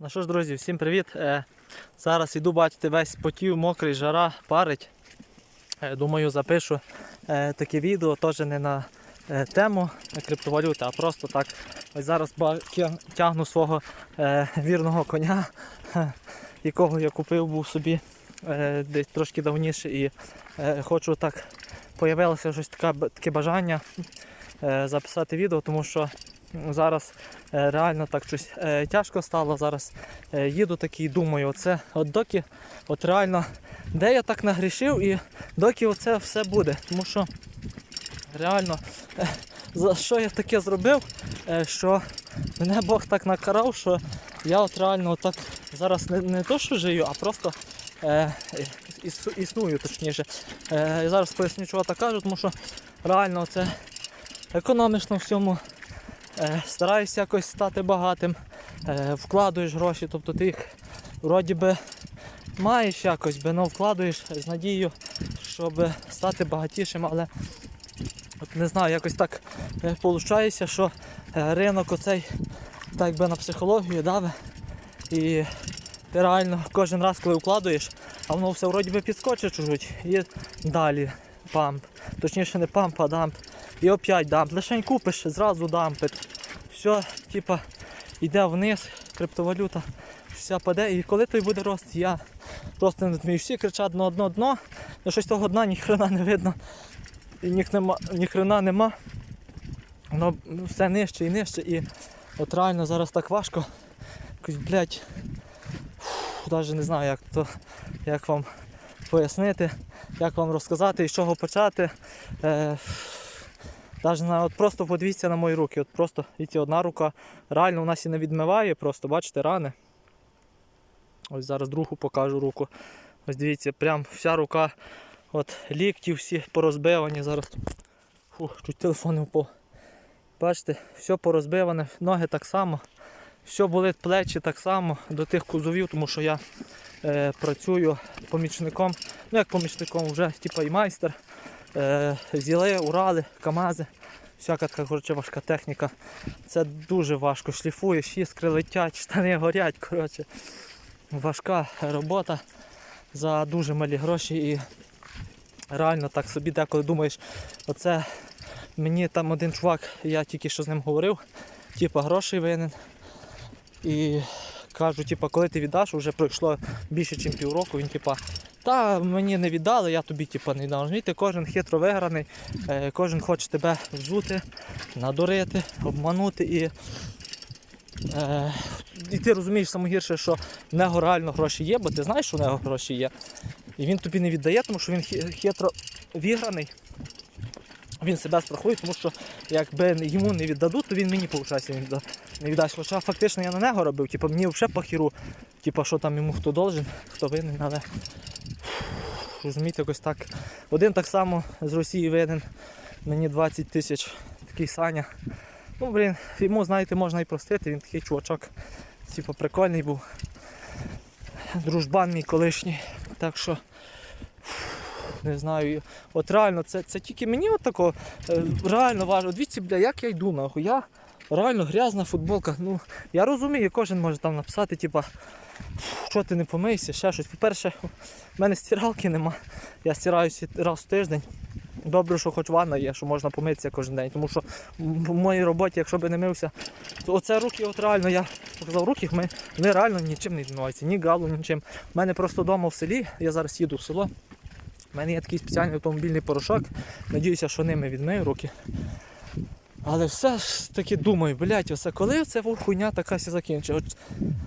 Ну що ж, друзі, всім привіт. Е, зараз іду бачити весь потів, мокрий, жара, парить. Е, думаю, запишу е, таке відео теж не на тему криптовалюти, а просто так. Ось зараз тягну свого вірного коня, якого я купив був собі десь трошки давніше. І хочу так, появилося щось таке, бажання записати відео, тому що зараз е, реально так щось е, тяжко стало. Зараз е, їду такий, думаю, оце от доки, от реально, де я так нагрішив і доки оце все буде. Тому що реально, за що я таке зробив, що мене Бог так накарав, що я от реально отак зараз не, не то, що живу, а просто іс, існую точніше. Е, зараз поясню, чого так кажу, тому що реально це економічно всьому. Е, стараюся якось стати багатим, е, вкладуєш гроші, тобто ти їх вроді би маєш якось, би, ну, вкладуєш з надією, щоб стати багатішим, але от не знаю, якось так виходить, що е, ринок оцей так би на психологію даве. І ти реально кожен раз, коли вкладуєш, а воно все вроді би підскочить чуть і далі памп. Точніше не памп, а дамп. І опять дамп. Лишень купиш, зразу дампить. Все, типа, йде вниз, криптовалюта, вся паде. І коли той буде рост, я просто не змію. Всі кричать на одно дно, але щось того дна ніхрена не видно. І ні, нема, ніхрена нема. Воно все нижче і нижче. І от реально зараз так важко. Якось, блядь, навіть не знаю, як то, як вам пояснити, як вам розказати і з чого почати. Е, На, от просто подивіться на мої руки. От просто дивіться, одна рука реально у нас і не відмиває, просто бачите рани. Ось зараз другу покажу руку. Ось дивіться, прям вся рука, от лікті всі порозбивані зараз. Фух, чуть телефон не впав. Бачите, все порозбиване, ноги так само. Все болить плечі так само до тих кузовів, тому що я е, працюю помічником. Ну як помічником, вже типа і майстер. Е, зіли, урали, камази. Всяка така коротше, важка техніка. Це дуже важко. Шліфуєш, іскри летять, штани горять. Коротше. Важка робота за дуже малі гроші і реально так собі деколи думаєш, оце мені там один чувак, я тільки що з ним говорив, типа грошей винен. І кажу, типа, коли ти віддаш, вже пройшло більше, ніж півроку, він типа, та мені не віддали, я тобі типа не віддав. Розумієте, кожен хитро виграний, е, кожен хоче тебе взути, надурити, обманути і. Е, і ти розумієш саме гірше, що в нього реально гроші є, бо ти знаєш, що в нього гроші є. І він тобі не віддає, тому що він хитро віграний. Він себе страхує, тому що якби йому не віддадуть, то він мені відда- не віддасть. Хоча фактично я на нього робив, типу, мені взагалі похіру, типу, що там йому хто должен, хто винен, але розумієте, якось так. Один так само з Росії винен, мені 20 тисяч, такий Саня. Ну, блін, йому, знаєте, можна і простити, він такий чувачок, типу, прикольний був. Дружбан мій колишній. Так що не знаю. От реально, це, це тільки мені от тако е, реально важко. Дивіться, бля, як я йду нахуй. Я реально грязна футболка. Ну, я розумію, кожен може там написати, типа, що ти не помийся, ще щось. По-перше, в мене стиралки нема. Я стираюся раз в тиждень. Добре, що хоч ванна є, що можна помитися кожен день. Тому що в моїй роботі, якщо б не мився, то оце руки, от реально, я показав руки, ми- вони реально нічим не відмиваються, ні галу, нічим. У мене просто вдома в селі, я зараз їду в село. У мене є такий спеціальний автомобільний порошок. Надіюся, що ними відмию руки. Але все ж таки думаю, блядь, оце коли це хуйня така вся закінчить? От,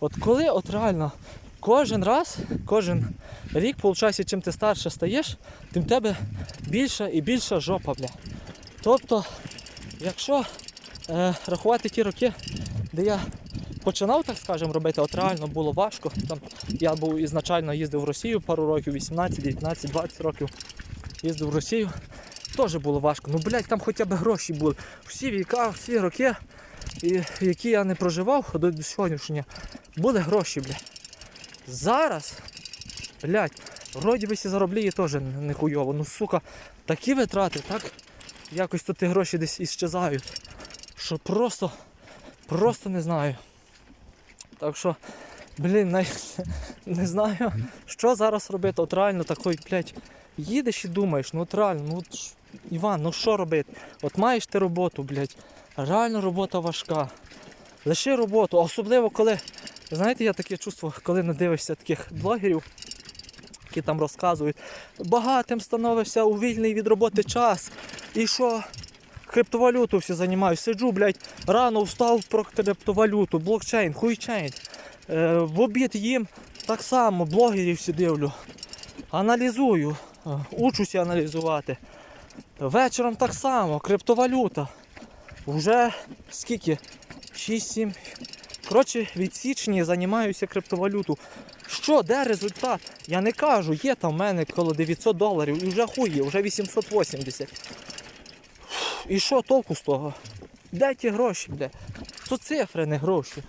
от коли от реально кожен раз, кожен рік, виходить, чим ти старше стаєш, тим в тебе більша і більша жопа, бля. Тобто, якщо е, рахувати ті роки, де я починав, так скажемо, робити, от реально було важко. Там, я був ізначально їздив в Росію пару років, 18, 19, 20 років. Їздив в Росію. Теж було важко. Ну, блядь, там хоча б гроші були. Всі віка, всі роки, які я не проживав до, сьогоднішнього, були гроші, блядь. Зараз, блядь, вроді би сі зароблює теж не хуйово. Ну, сука, такі витрати, так? Якось тут ті гроші десь іщезають. Що просто, просто не знаю. Так що Блін, не, не знаю, що зараз робити. От реально такий, блядь, їдеш і думаєш, ну от реально, ну от, Іван, ну що робити? От маєш ти роботу, блядь, реально робота важка. Лиши роботу, особливо коли, знаєте, я таке чувство, коли надивишся таких блогерів, які там розказують, багатим становишся у вільний від роботи час. І що? Криптовалюту всі займаюсь. Сиджу, блядь, рано встав про криптовалюту, блокчейн, хуйчейн. Е, в обід їм так само, блогерів всі дивлю. Аналізую, учуся аналізувати. Вечором так само, криптовалюта. Вже скільки? 6-7. Коротше, від січня займаюся криптовалюту. Що, де результат? Я не кажу, є там в мене коло 900 доларів і вже хує, вже 880. І що толку з того? Де ті гроші, бля? То цифри, не гроші.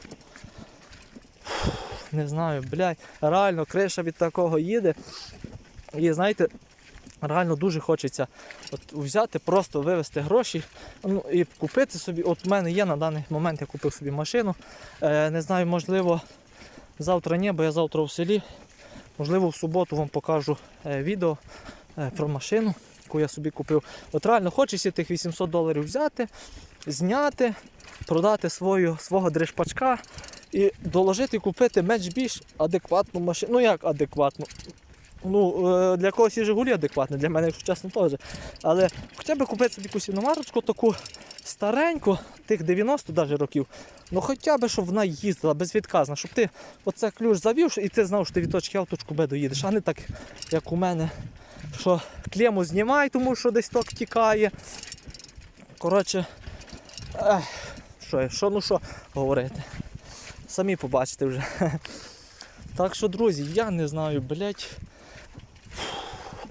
Не знаю, блядь, реально криша від такого їде. І знаєте, реально дуже хочеться от взяти, просто вивезти гроші ну, і купити собі. От в мене є на даний момент, я купив собі машину. Е, не знаю, можливо, завтра ні, бо я завтра в селі. Можливо, в суботу вам покажу е, відео е, про машину, яку я собі купив. От реально хочеться тих 800 доларів взяти, зняти, продати свою, свого дрижпачка і доложити купити менш більш адекватну машину. Ну як адекватну? Ну, е, для когось і Жигулі адекватно, для мене, якщо чесно, теж. Але хоча б купити собі якусь іномарочку таку стареньку, тих 90 даже років. Ну хоча б, щоб вона їздила безвідказно, щоб ти оце ключ завів і ти знав, що ти від точки А в точку Б доїдеш, а не так, як у мене, що клему знімай, тому що десь ток тікає. Коротше, ех, що, що, ну що говорити. Самі побачите вже. Так що, друзі, я не знаю, блять.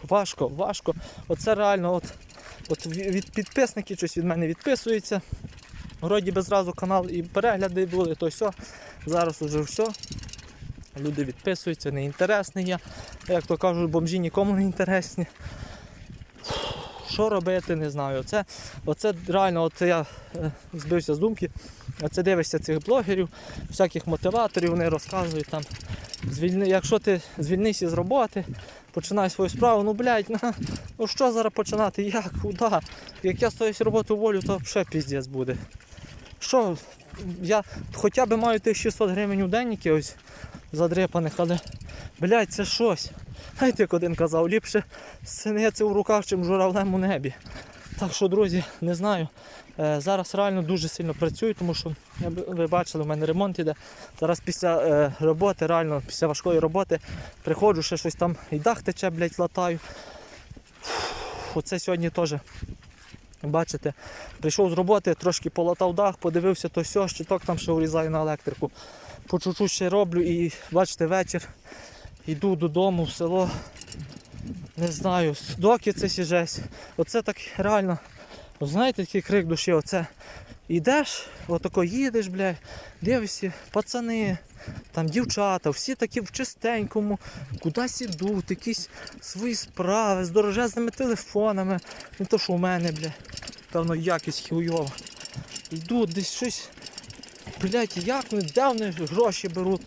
Важко, важко. Оце реально, от, от від підписників щось від мене відписується. Вроді би зразу канал і перегляди були, то все. Зараз уже все. Люди відписуються, неінтересний я. Як то кажуть, бомжі нікому не інтересні. Що робити, не знаю. Оце, оце реально, оце я е, збився з думки. Оце дивишся цих блогерів, всяких мотиваторів, вони розказують там. Звільни, якщо ти звільнися з роботи, починай свою справу, ну блядь, ну що зараз починати? Як? Куди? Як я з тої роботи уволю, то ще піздець буде. Що? Я хоча б маю тих 600 гривень у день якихось задрипаних, але блядь, це щось. Знаєте, як один казав, ліпше синеться в руках, чим журавлем у небі. Так що, друзі, не знаю. Е, Зараз реально дуже сильно працюю, тому що ви бачили, у мене ремонт іде. Зараз після е, роботи, реально після важкої роботи приходжу, ще щось там і дах тече, блядь, латаю. Оце сьогодні теж. Бачите, прийшов з роботи, трошки полатав дах, подивився то все, щиток там ще урізаю на електрику. По чуть-чуть ще роблю і бачите, вечір. Йду додому в село. Не знаю, доки це сіжесь. Оце так реально. От Знаєте, такий крик душі, оце. Йдеш, отако їдеш, бля, дивишся, пацани, там дівчата, всі такі в чистенькому, кудись ідуть, якісь свої справи з дорожезними телефонами. Не то, що у мене, бля, певно, якість хуйова. Йдуть десь щось. Блять, як вони, де вони гроші беруть?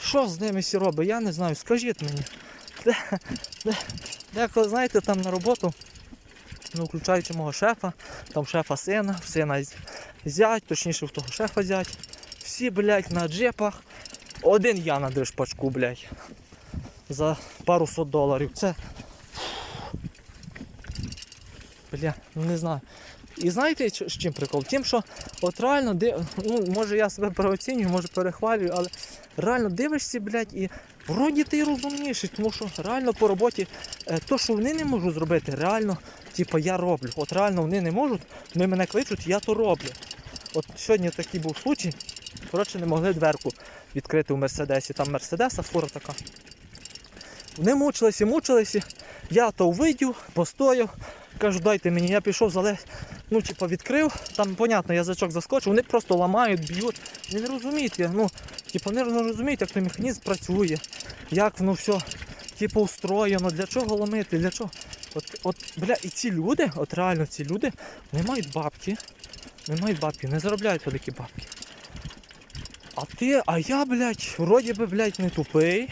Що з ними всі робить? Я не знаю, скажіть мені. Де, де, деколи, знаєте, там на роботу, ну, включаючи мого шефа, там шефа сина, сина зять, точніше в того шефа зять. Всі, блядь, на джепах. Один я на дрижпачку, блядь. За пару сот доларів. Це. Бля, ну не знаю. І знаєте, з чим прикол? Тим, що от реально, ну, може я себе переоцінюю, може перехвалюю, але реально дивишся, блядь, і вроді ти розумніший, тому що реально по роботі е, то, що вони не можуть зробити, реально, типу, я роблю. От реально вони не можуть, вони мене кличуть, я то роблю. От сьогодні такий був случай, коротше, не могли дверку відкрити у Мерседесі. Там Мерседеса, фура така. Вони мучилися, мучилися. Я то увидів, постояв, кажу, дайте мені, я пішов залез. Ну, типу, відкрив, там, понятно, язичок заскочив, вони просто ламають, б'ють. Ви не розумієте, ну, типу, не розуміють, як той механізм працює, як воно все, типу, устроєно, для чого ламити, для чого. От, от, бля, і ці люди, от реально ці люди, не мають бабки, не мають бабки, не заробляють великі бабки. А ти, а я, блядь, вроді би, блядь, не тупий.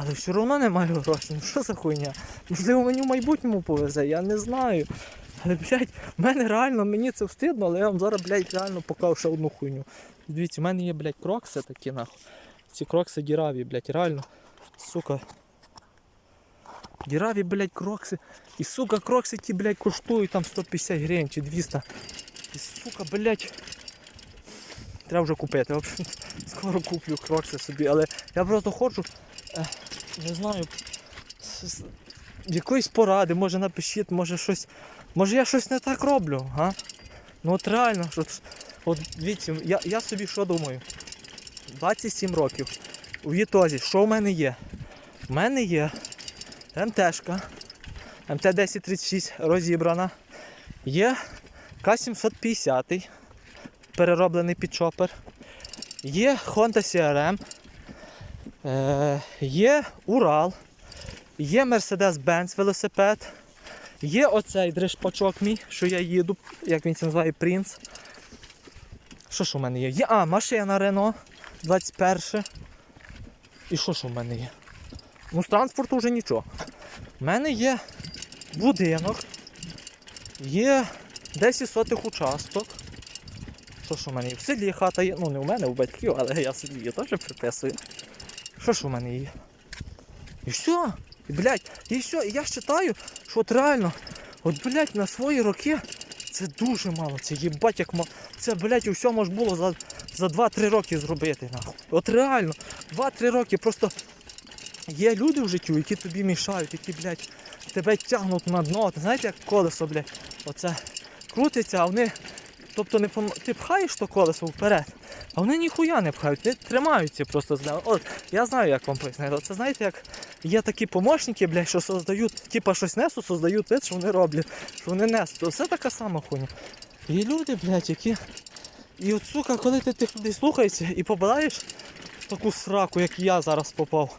Але все одно не маю грошей. Ну що за хуйня? Можливо, мені в майбутньому повезе, я не знаю. Але, блядь, в мене реально, мені це встидно, але я вам зараз, блядь, реально покажу ще одну хуйню. Дивіться, в мене є, блядь, крокси такі, нахуй. Ці крокси діраві, блядь, реально. Сука. Діраві, блядь, крокси. І, сука, крокси ті, блядь, коштують там 150 гривень чи 200. І, сука, блядь. Треба вже купити. Скоро куплю крокси собі, але я просто хочу, е, не знаю, якоїсь поради, може напишіть, може щось. Може я щось не так роблю, а? Ну от реально, що, от дивіться, я, я собі що думаю? 27 років. У Єтозі, що в мене є? У мене є МТшка, МТ-1036 розібрана. Є К-750, перероблений під чопер. Є Honda CRM. Е, є Урал. Є Mercedes-Benz велосипед. Є оцей дрижпачок мій, що я їду, як він це називає, Принц. Що ж у мене є? Є, а, машина Renault 21. І що ж у мене є? Ну, з транспорту вже нічого. У мене є будинок, є 10 сотих участок. Що ж у мене є? В селі хата є. Ну не у мене, у батьків, але я собі її теж приписую. Що ж у мене є? І все. І, блядь, і все. І я вважаю, що от реально, от, блядь, на свої роки це дуже мало. Це їбать як мало. Це, блядь, і все можна було за, за 2-3 роки зробити. Нахуй. От реально, 2-3 роки просто є люди в життю, які тобі мішають, які, блядь, тебе тягнуть на дно. Ти знаєте, як колесо, блядь, оце крутиться, а вони. Тобто не пом... ти пхаєш то колесо вперед, а вони ніхуя не пхають, не тримаються просто з. От, я знаю, як вам пояснити. Це знаєте, як є такі помощники, блядь, що создають, типа щось несуть, создають вид, що вони роблять, що вони несуть. То така сама хуйня. Є люди, блядь, які. І от сука, коли ти тих людей слухаєшся і попадаєш таку сраку, як я зараз попав.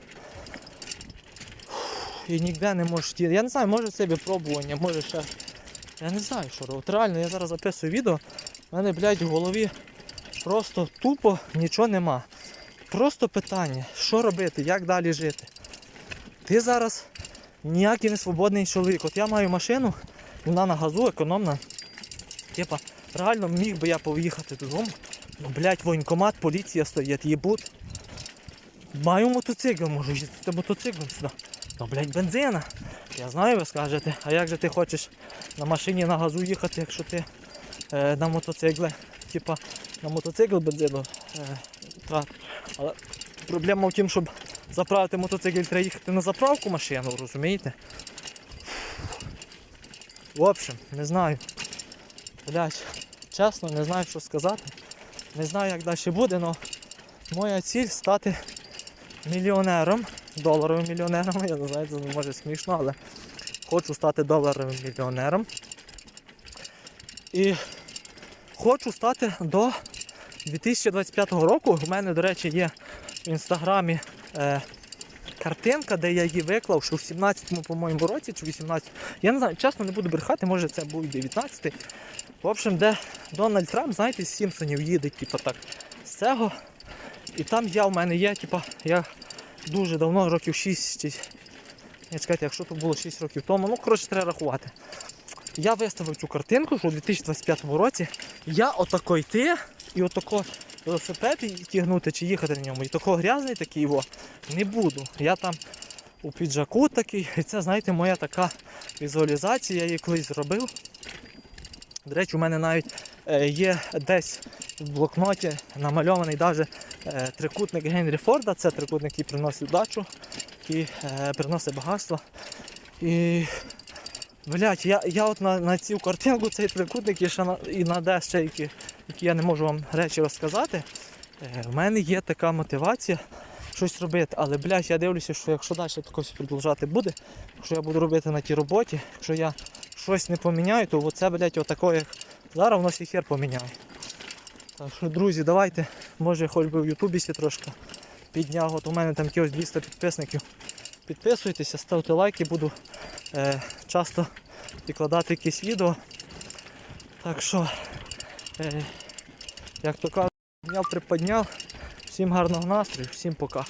І ніде не можеш діти. Я не знаю, може це випробування, може ще. Я не знаю, що робити. Реально, я зараз записую відео, в мене, блядь, в голові просто тупо нічого нема. Просто питання, що робити, як далі жити. Ти зараз ніякий не свободний чоловік. От я маю машину, вона на газу економна. Типа, реально міг би я поїхати додому. Ну, блядь, воєнкомат, поліція стоїть, їбуть. Маю мотоцикл, можу їздити мотоциклом сюди. Ну, блядь, бензина. Я знаю, ви скажете, а як же ти хочеш на машині на газу їхати, якщо ти е, на мотоциклі, типа на мотоцикл бензину е, тратиш. Але проблема в тім, щоб заправити мотоцикл, треба їхати на заправку машину, розумієте? В общем, не знаю. Блять, чесно, не знаю, що сказати. Не знаю, як далі буде, але моя ціль стати мільйонером, доларовим мільйонером. Я не знаю, це може смішно, але хочу стати доларовим мільйонером. І хочу стати до 2025 року. У мене, до речі, є в інстаграмі е, картинка, де я її виклав, що в 17-му, по-моєму, році чи 18 Я не знаю, чесно не буду брехати, може це був 19-й. В общем, де Дональд Трамп, знаєте, з Сімпсонів їде, типу так, з цього. І там я в мене є, типу, я дуже давно, років 6 чи. Не чекайте, якщо то було 6 років тому, ну коротше треба рахувати. Я виставив цю картинку, що у 2025 році я отако йти і отако велосипед тягнути чи їхати на ньому. І такого грязний такий його не буду. Я там у піджаку такий, і це, знаєте, моя така візуалізація, я її колись зробив. До речі, у мене навіть е, є десь в блокноті намальований навіть трикутник Генрі Форда. Це трикутник, який приносить вдачу, який е, приносить багатство. І блять, я, я от на, на цю картинку цей трикутник і, ще на, і на де ще які, які я не можу вам речі розказати. Е, в мене є така мотивація щось робити. Але блядь, я дивлюся, що якщо далі такось продовжати буде, якщо я буду робити на тій роботі, якщо я щось не поміняю, то оце, блядь, отако, як зараз воно хер поміняє. Так друзі, давайте, може хоч би в Ютубі трошки підняв. От у мене там якихось 200 підписників. Підписуйтеся, ставте лайки, буду е, часто викладати якісь відео. Так що, е, як то кажуть, підняв, приподняв. Всім гарного настрою, всім пока.